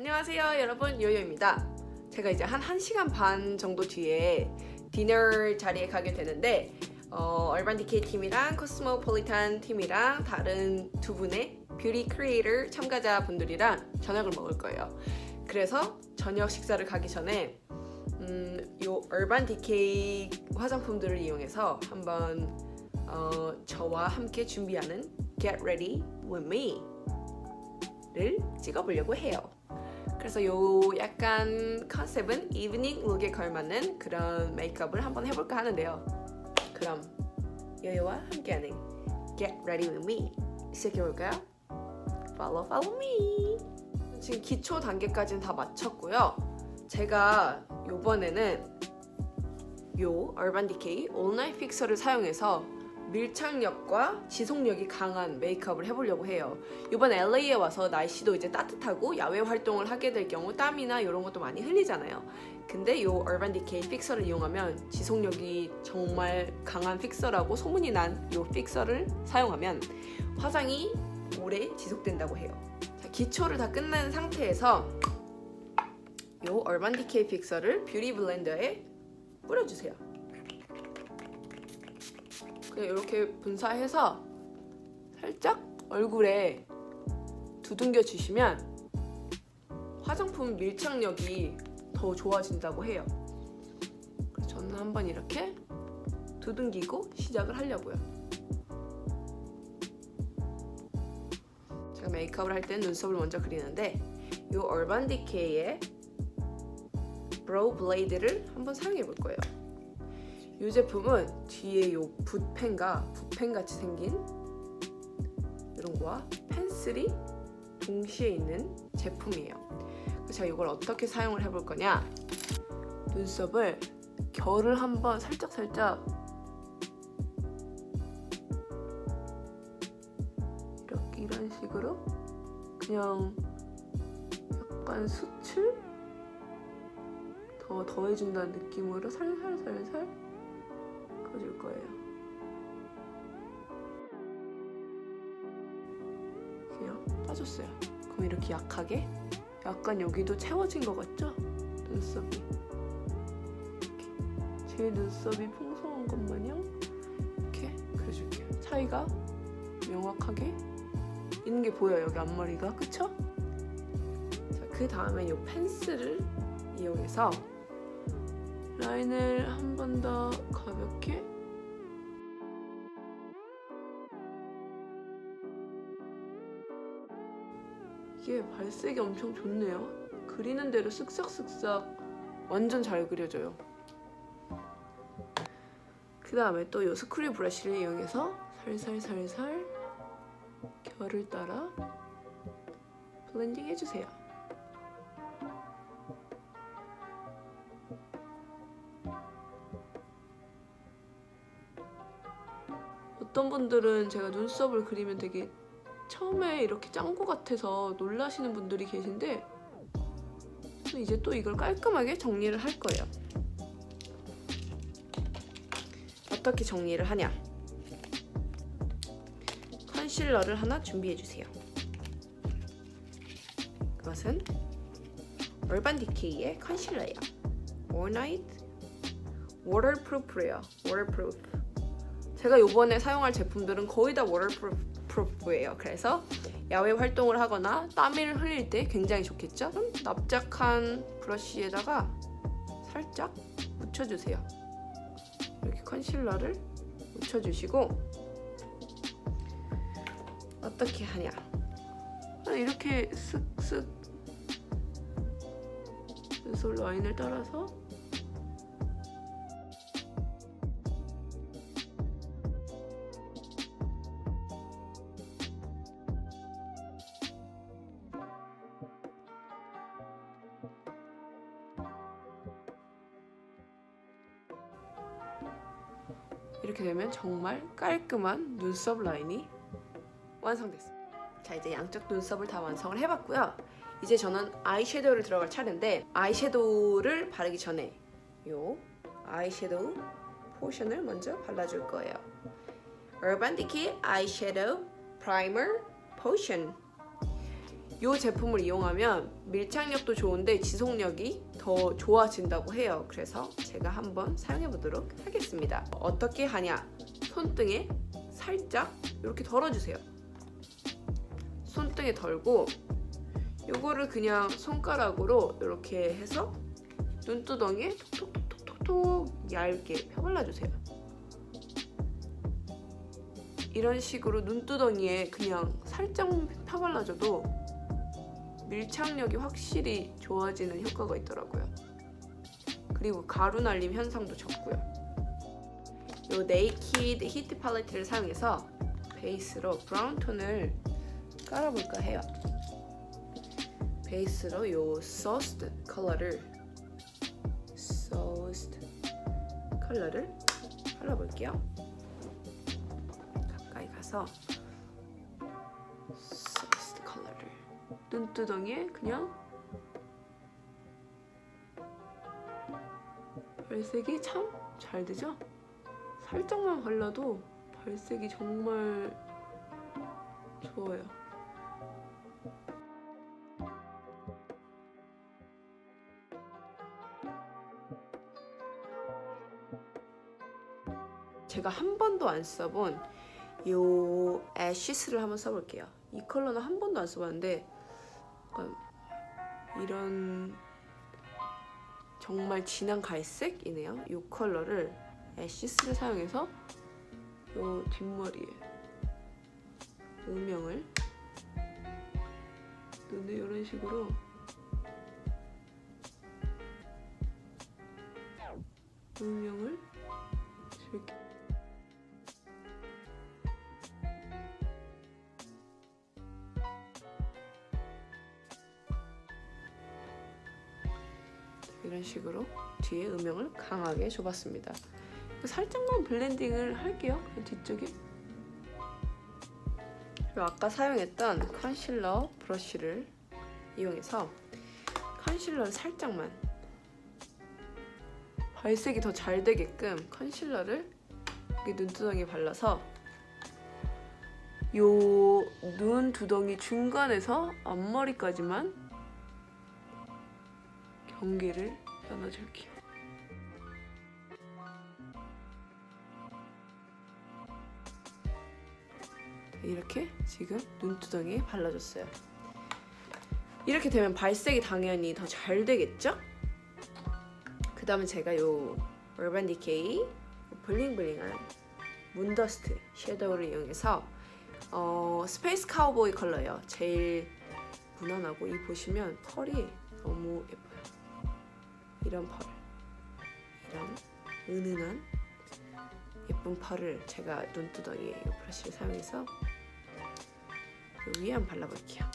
안녕하세요 여러분. 요요입니다. 제가 이제 한 1시간 반 정도 뒤에 디너 자리에 가게 되는데 어, 얼반 디케이 팀이랑 코스모폴리탄 팀이랑 다른 두 분의 뷰티 크리에이터 참가자 분들이랑 저녁을 먹을 거예요. 그래서 저녁 식사를 가기 전에 음, 요 얼반 디케이 화장품들을 이용해서 한번 어, 저와 함께 준비하는 Get Ready With Me 를 찍어보려고 해요. 그래서 요 약간 컨셉은 이브닝 룩에 걸맞는 그런 메이크업을 한번 해볼까 하는데요. 그럼 여유와 함께하는 Get Ready With Me 시작해볼까요? Follow, follow me. 지금 기초 단계까지는 다 마쳤고요. 제가 요번에는 요 얼반 디케이 온라인 픽서를 사용해서 밀착력과 지속력이 강한 메이크업을 해보려고 해요. 이번 LA에 와서 날씨도 이제 따뜻하고 야외 활동을 하게 될 경우 땀이나 이런 것도 많이 흘리잖아요. 근데 이 얼반 디케이 픽서를 이용하면 지속력이 정말 강한 픽서라고 소문이 난 이 픽서를 사용하면 화장이 오래 지속된다고 해요. 자, 기초를 다 끝낸 상태에서 이 얼반 디케이 픽서를 뷰티 블렌더에 뿌려주세요. 그냥 이렇게 분사해서 살짝 얼굴에 두둥겨 주시면 화장품 밀착력이 더 좋아진다고 해요. 그래서 저는 한번 이렇게 두둥기고 시작을 하려고요. 제가 메이크업을 할 때는 눈썹을 먼저 그리는데 이 얼반 디케이의 브로우 블레이드를 한번 사용해 볼 거예요. 이 제품은 뒤에 요 붓펜과 붓펜 같이 생긴 이런 거와 펜슬이 동시에 있는 제품이에요. 그래서 제가 이걸 어떻게 사용을 해볼 거냐? 눈썹을 결을 한번 살짝 살짝 이렇게 이런 식으로 그냥 약간 수출 더 더해준다는 느낌으로 살살살살 그어줄 거예요. 그냥 빠졌어요. 그럼 이렇게 약하게 약간 여기도 채워진 것 같죠? 눈썹이 이렇게 제 눈썹이 풍성한 것 마냥 이렇게 그려줄게요. 차이가 명확하게 있는 게 보여요. 여기 앞머리가 그쵸? 자, 그 다음에 이 펜슬을 이용해서 라인을 한 번 더 가볍게 이게 발색이 엄청 좋네요. 그리는 대로 쓱싹쓱싹 완전 잘 그려져요. 그 다음에 또 이 스크류 브러쉬를 이용해서 살살살살 결을 따라 블렌딩 해주세요. 분들은 제가 눈썹을 그리면 되게 처음에 이렇게 짠거 같아서 놀라시는 분들이 계신데 이제 또 이걸 깔끔하게 정리를 할 거예요. 어떻게 정리를 하냐? 컨실러를 하나 준비해 주세요. 그것은 얼반 디케이의 컨실러예요. All Night Waterproof래요. Waterproof. 제가 이번에 사용할 제품들은 거의 다 워터프루프예요. 그래서 야외 활동을 하거나 땀을 흘릴 때 굉장히 좋겠죠? 그럼 납작한 브러쉬에다가 살짝 묻혀주세요. 이렇게 컨실러를 묻혀주시고 어떻게 하냐? 이렇게 쓱쓱 눈썹 라인을 따라서 이렇게 되면 정말 깔끔한 눈썹 라인이 완성됐습니다. 자 이제 양쪽 눈썹을 다 완성을 해봤고요. 이제 저는 아이섀도우를 들어갈 차례인데 아이섀도우를 바르기 전에 요 아이섀도우 포션을 먼저 발라줄 거예요. Urban Decay 아이섀도우 프라이머 포션 이 제품을 이용하면 밀착력도 좋은데 지속력이 더 좋아진다고 해요. 그래서 제가 한번 사용해 보도록 하겠습니다. 어떻게 하냐? 손등에 살짝 이렇게 덜어주세요. 손등에 덜고 요거를 그냥 손가락으로 이렇게 해서 눈두덩이에 톡톡톡톡톡 얇게 펴발라주세요. 이런 식으로 눈두덩이에 그냥 살짝 펴발라줘도 밀착력이 확실히 좋아지는 효과가 있더라고요. 그리고 가루 날림 현상도 적고요. 요 네이키드 히트 팔레트를 사용해서 베이스로 브라운 톤을 깔아볼까 해요. 베이스로 요 소스트 컬러를 소스트 컬러를 발라볼게요. 가까이 가서 눈두덩이에 그냥 발색이 참 잘 되죠? 살짝만 발라도 발색이 정말 좋아요. 제가 한 번도 안 써본 요 애쉬스를 한번 써볼게요. 이 컬러는 한 번도 안 써봤는데 약간 이런 정말 진한 갈색이네요. 이 컬러를 애쉬스를 사용해서 요 뒷머리에 음영을 눈에 이런 식으로 음영을 이렇게 이런 식으로 뒤에 음영을 강하게 줘봤습니다. 살짝만 블렌딩을 할게요. 그 뒤쪽에. 그리고 아까 사용했던 컨실러 브러쉬를 이용해서 컨실러를 살짝만 발색이 더 잘 되게끔 컨실러를 눈두덩이에 발라서 요 눈 두덩이 중간에서 앞머리까지만 경계를 나눠줄게요. 이렇게 지금 눈두덩이에 발라줬어요. 이렇게 되면 발색이 당연히 더 잘 되겠죠? 그 다음에 제가 요 얼반 디케이 블링블링한 문더스트 섀도우를 이용해서 어, 스페이스 카우보이 컬러예요. 제일 무난하고 이 보시면 펄이 너무 예뻐요. 이런 펄, 이런 은은한 예쁜 펄을 제가 눈두덩이에 이 브러쉬를 사용해서 요 위에 한번 발라볼게요.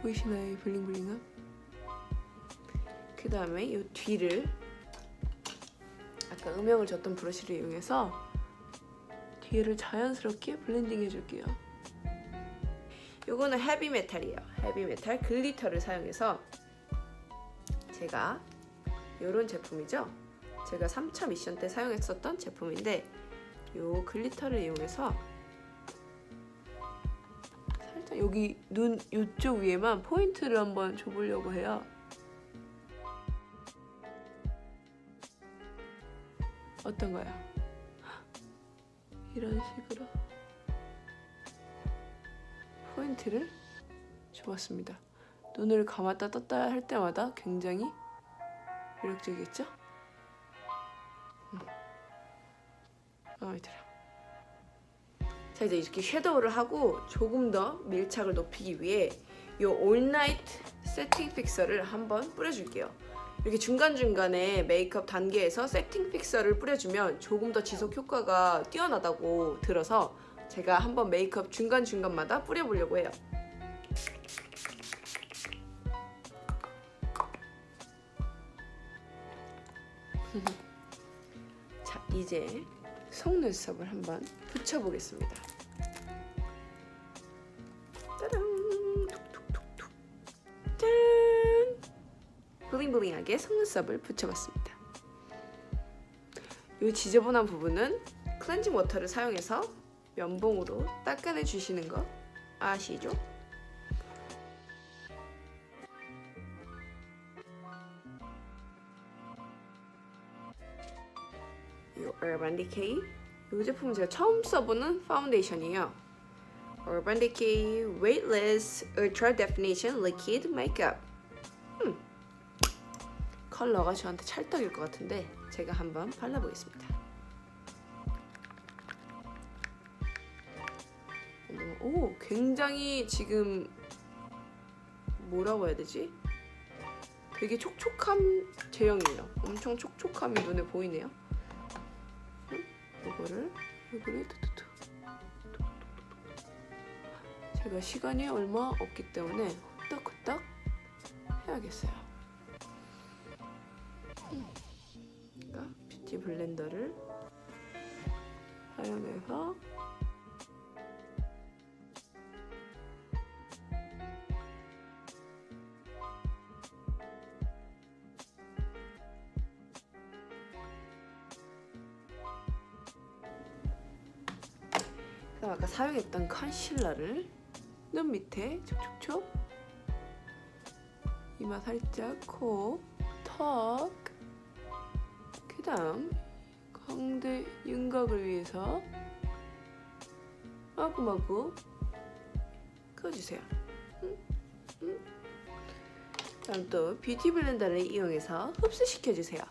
보이시나요? 이 블링블링함? 그 다음에 이 뒤를 아까 음영을 줬던 브러쉬를 이용해서 뒤를 자연스럽게 블렌딩 해줄게요. 요거는 헤비 메탈이에요. 헤비 메탈 글리터를 사용해서 제가 요런 제품이죠. 제가 3차 미션 때 사용했었던 제품인데 요 글리터를 이용해서 살짝 여기 눈 이쪽 위에만 포인트를 한번 줘보려고 해요. 어떤가요? 이런 식으로 포인트를 줘봤습니다. 눈을 감았다 떴다 할 때마다 굉장히 매력적이겠죠? 음. 마음에 들어. 자 이제 이렇게 섀도우를 하고 조금 더 밀착을 높이기 위해 이 올나이트 세팅 픽서를 한번 뿌려줄게요. 이렇게 중간중간에 메이크업 단계에서 세팅 픽서를 뿌려주면 조금 더 지속 효과가 뛰어나다고 들어서 제가 한번 메이크업 중간중간마다 뿌려보려고 해요. 자, 이제 속눈썹을 한번 붙여보겠습니다. 블링블링하게 속눈썹을 붙여봤습니다. 이 지저분한 부분은 클렌징 워터를 사용해서 면봉으로 닦아내 주시는 거 아시죠? 이 Urban Decay 이 제품은 제가 처음 써보는 파운데이션이에요. Urban Decay Weightless Ultra Definition Liquid Makeup. 음, 컬러가 저한테 찰떡일 것 같은데 제가 한번 발라보겠습니다. 오, 굉장히 지금 뭐라고 해야 되지? 되게 촉촉한 제형이에요. 엄청 촉촉함이 눈에 보이네요. 음, 이거를 이거를 뚜뚜뚜. 제가 시간이 얼마 없기 때문에 후딱후딱 해야겠어요. 음. 그러니까 뷰티 블렌더를 사용해서 아까 사용했던 컨실러를 눈 밑에 촉촉촉 이마 살짝 코, 턱 그다음 광대 윤곽을 위해서 마구마구 그어주세요 음, 음. 다음 또 뷰티 블렌더를 이용해서 흡수시켜주세요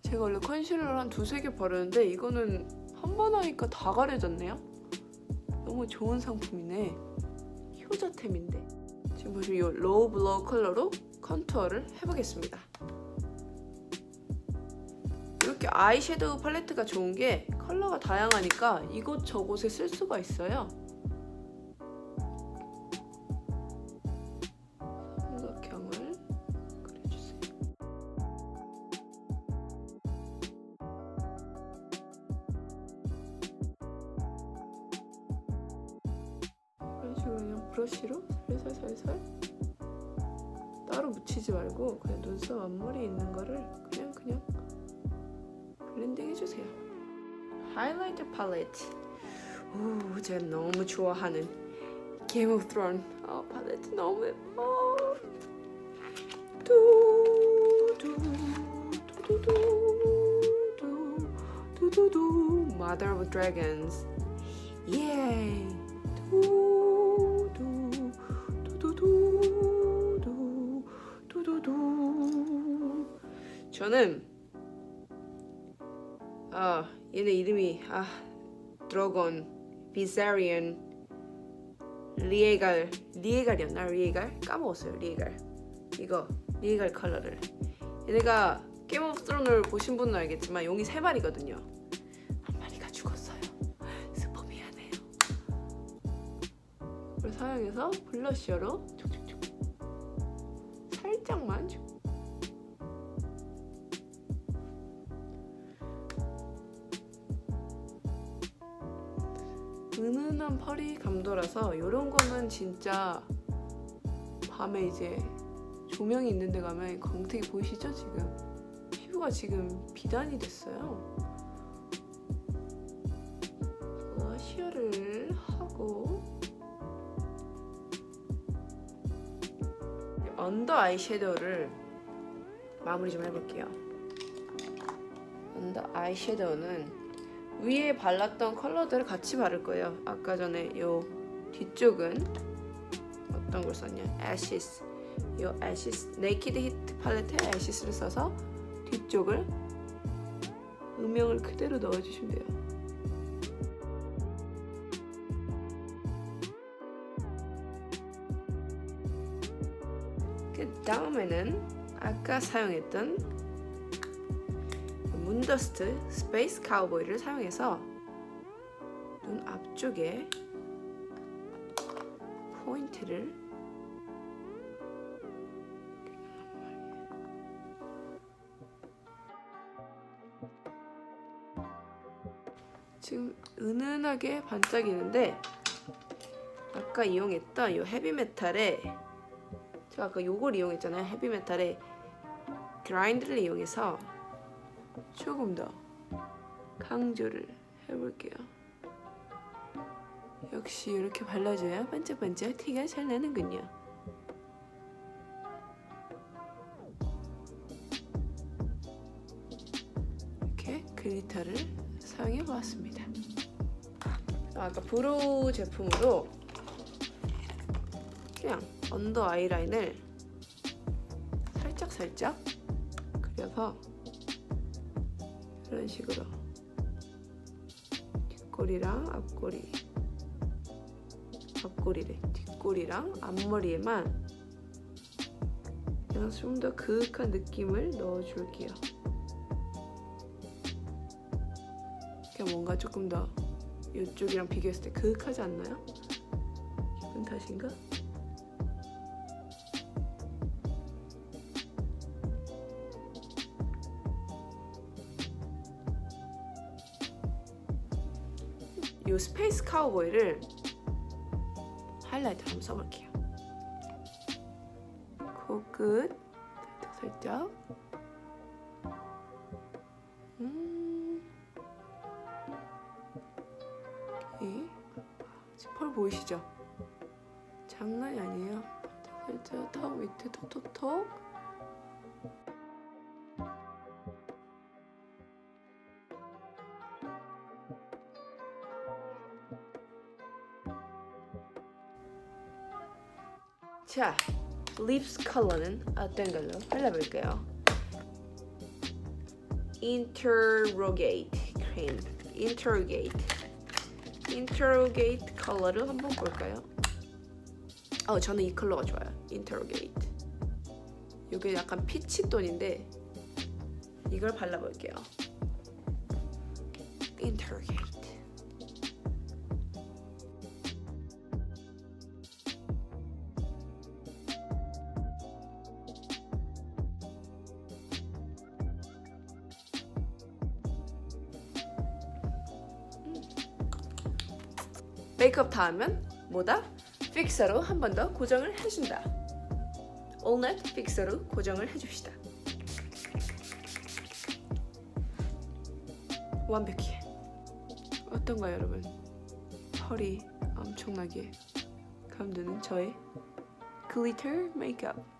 제가 원래 컨실러를 한 두세 개 바르는데 이거는 한 번 하니까 다 가려졌네요. 너무 좋은 상품이네. 효자템인데. 지금 보시면 이 로우 블러 컬러로 컨투어를 해보겠습니다. 이렇게 아이섀도우 팔레트가 좋은 게 컬러가 다양하니까 이곳저곳에 쓸 수가 있어요. 브러쉬로 살살살살 따로 묻히지 말고 그냥 눈썹 앞머리에 있는 거를 그냥 그냥 블렌딩 해주세요. 하이라이터 팔레트. 오, 제가 너무 좋아하는 게임 오브 트론 아, 팔레트 너무 예뻐. 두두두두두두두두두두 Mother of Dragons. 예. 두두 저는 아 얘네 이름이 아 드래곤 비사리언 리에갈 리에갈이었나? 리에갈? 까먹었어요 리에갈. 이거 리에갈 컬러를. 얘네가 게임 오브 스론을 보신 분은 알겠지만 용이 세 마리거든요. 한 마리가 죽었어요. 스포 미안해요. 이걸 사용해서 블러셔로 촉촉촉 살짝만 촉. 펄이 감도라서 이런 거는 진짜 밤에 이제 조명이 있는 데 가면 광택이 보이시죠 지금 피부가 지금 비단이 됐어요 블러셔를 하고 언더 아이섀도우를 마무리 좀 해볼게요. 언더 아이섀도우는 위에 발랐던 컬러들을 같이 바를 거예요. 아까 전에 요 뒤쪽은 어떤 걸 썼냐? 애시스. 요 애시스 네이키드 히트 팔레트에 애시스를 써서 뒤쪽을 음영을 그대로 넣어주시면 돼요. 그 다음에는 아까 사용했던 문더스트 스페이스 카우보이를 사용해서 눈 앞쪽에 포인트를 지금 은은하게 반짝이는데 아까 이용했던 이 헤비메탈에 제가 아까 요걸 이용했잖아요. 헤비메탈에 그라인드를 이용해서 조금 더 강조를 해볼게요. 역시 이렇게 발라줘야 반짝반짝 티가 잘 나는군요. 이렇게 글리터를 사용해 보았습니다. 아까 브로우 제품으로 그냥 언더 아이라인을 살짝 살짝 그려서 이런 식으로 뒷꼬리랑 앞꼬리 앞꼬리래 뒷꼬리랑 앞머리에만 그냥 좀 더 그윽한 느낌을 넣어줄게요. 그냥 뭔가 조금 더 이쪽이랑 비교했을 때 그윽하지 않나요? 기분 탓인가? 이 스페이스 카우보이를 하이라이트로 한번 써볼게요. 코끝 살짝. 음. 이 지금 펄 보이시죠? 장난이 아니에요. 살짝 턱 밑에 톡톡톡. 자, 립스 컬러는 어떤 걸로 발라볼까요? Interrogate cream. Interrogate. Interrogate 컬러를 한번 볼까요? 어, 저는 이 컬러가 좋아요. Interrogate. 이게 약간 피치 톤인데 이걸 발라볼게요. Interrogate. 메이크업 다 하면 뭐다? 픽서로 한 번 더 고정을 해준다. 올넷 픽서로 고정을 해줍시다. 완벽해. 어떤가요, 여러분? 펄이 엄청나게 감도는 저의 글리터 메이크업.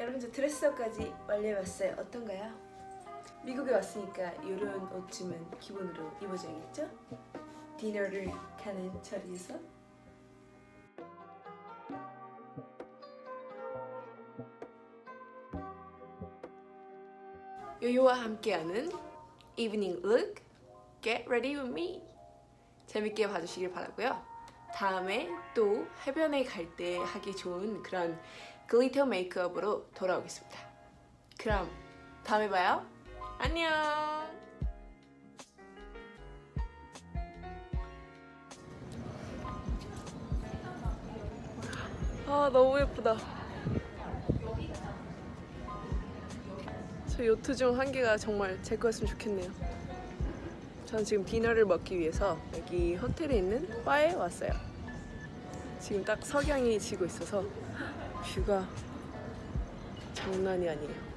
여러분 저 드레스업까지 완료해봤어요. 어떤가요? 미국에 왔으니까 이런 옷쯤은 기본으로 입어줘야겠죠? 디너를 가는 자리에서 요요와 함께하는 이브닝 룩 Get Ready With Me 재밌게 봐주시길 바라고요. 다음에 또 해변에 갈 때 하기 좋은 그런 글리터 메이크업으로 돌아오겠습니다. 그럼 다음에 봐요. 안녕. 아 너무 예쁘다. 저 요트 중 한 개가 정말 제 거였으면 좋겠네요. 저는 지금 디너를 먹기 위해서 여기 호텔에 있는 바에 왔어요. 지금 딱 석양이 지고 있어서 뷰가 장난이 아니에요.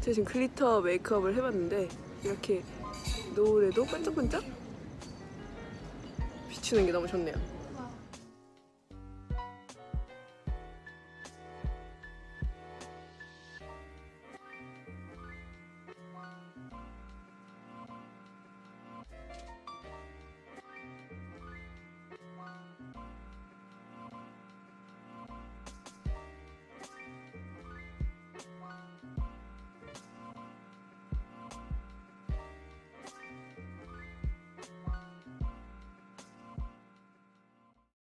제가 지금 글리터 메이크업을 해봤는데 이렇게 노을에도 반짝반짝 비추는 게 너무 좋네요.